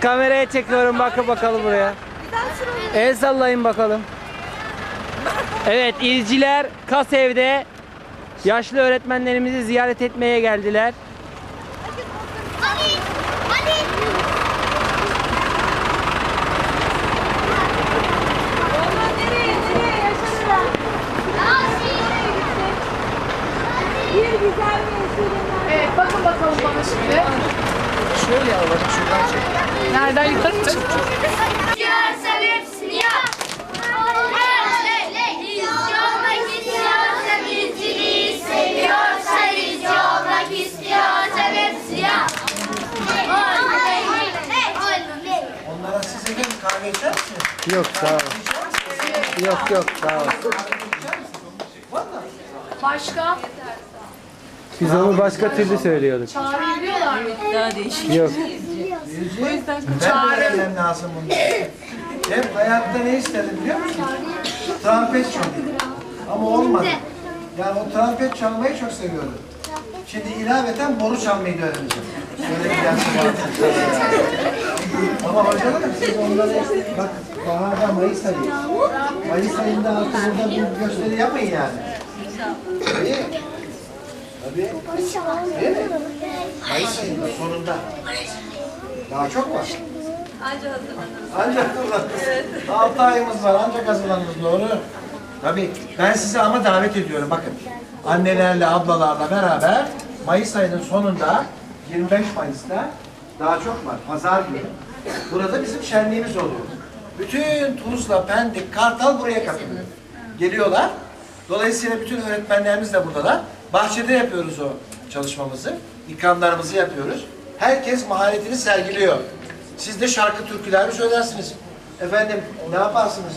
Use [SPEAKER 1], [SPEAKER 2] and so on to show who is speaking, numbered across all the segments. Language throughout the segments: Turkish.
[SPEAKER 1] kameraya çekiyorum bakın bakalım buraya. El sallayın bakalım. Evet izciler kas evde yaşlı öğretmenlerimizi ziyaret etmeye geldiler.
[SPEAKER 2] Ali! Ali!
[SPEAKER 3] Onlar nereye nereye yaşadılar? Bir güzel bir yaşadılar.
[SPEAKER 4] Evet bakın bakalım bana şimdi. Şöyle al bak şuradan çek. Nereden yukarı çık?
[SPEAKER 5] Onlara siz efendim kahve içer misiniz?
[SPEAKER 1] Yok sağ ol. Yok yok sağ ol.
[SPEAKER 4] Başka?
[SPEAKER 1] Biz onu başka türlü söylüyorduk.
[SPEAKER 4] Çağırabiliyorlar mı?
[SPEAKER 1] Yok.
[SPEAKER 5] Ben de öğrenmem lazım bunu. Hep hayatta ne istedim biliyor musun? Trompet çalayım. Ama olmadı. Yani o trompet çalmayı çok seviyorum. Şimdi ilaveten boru çalmayı da öğreneceğim. Şöyle bir dersim var. Ama hocalarım siz onları bak baharda Mayıs ayı. Mayıs ayında artık burada bir gösteri yapmayın yani. Tabii. Tabii. Değil mi? Mayıs ayının sonunda. Daha çok var. Ancak hazırlanırız. Ancak hazırlanırız. Altı ayımız var ancak hazırlanırız doğru. Tabii ben sizi ama davet ediyorum bakın. Annelerle, ablalarla beraber Mayıs ayının sonunda 25 Mayıs'ta daha çok var. Pazar günü. Burada bizim şenliğimiz oluyor. Bütün Tuzla, Pendik, Kartal buraya katılıyor. Geliyorlar. Dolayısıyla bütün öğretmenlerimiz de buradalar. Bahçede yapıyoruz o çalışmamızı. İkramlarımızı yapıyoruz. Herkes maharetini sergiliyor. Siz de şarkı türküler mi söylersiniz? Efendim ne yaparsınız?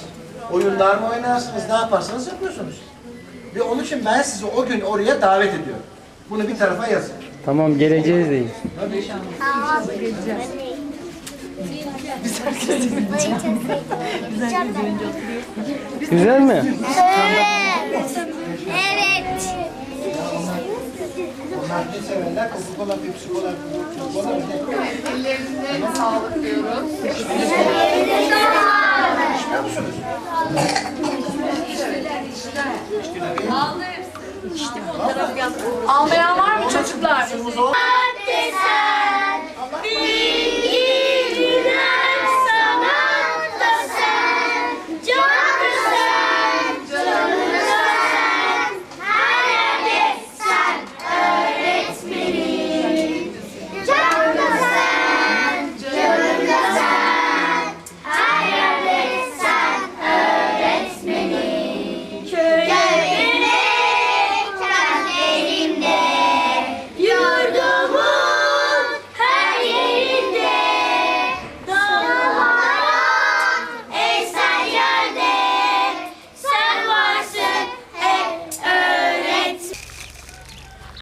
[SPEAKER 5] Oyunlar mı oynarsınız? Ne yaparsanız yapıyorsunuz. Ve onun için ben sizi o gün oraya davet ediyorum. Bunu bir tarafa yazın.
[SPEAKER 1] Tamam geleceğiz deyin. Güzel mi?
[SPEAKER 2] Evet. Evet.
[SPEAKER 5] Sadece severler. Coca-Cola, Pepsi Cola, Coca-Cola bir de.
[SPEAKER 4] Ellerinize sağlık diyoruz.
[SPEAKER 5] Ellerinize sağlık. İşler misiniz? Aldı hepsi.
[SPEAKER 4] İşte bu Almayan var mı çocuklar?
[SPEAKER 5] Hadi sen.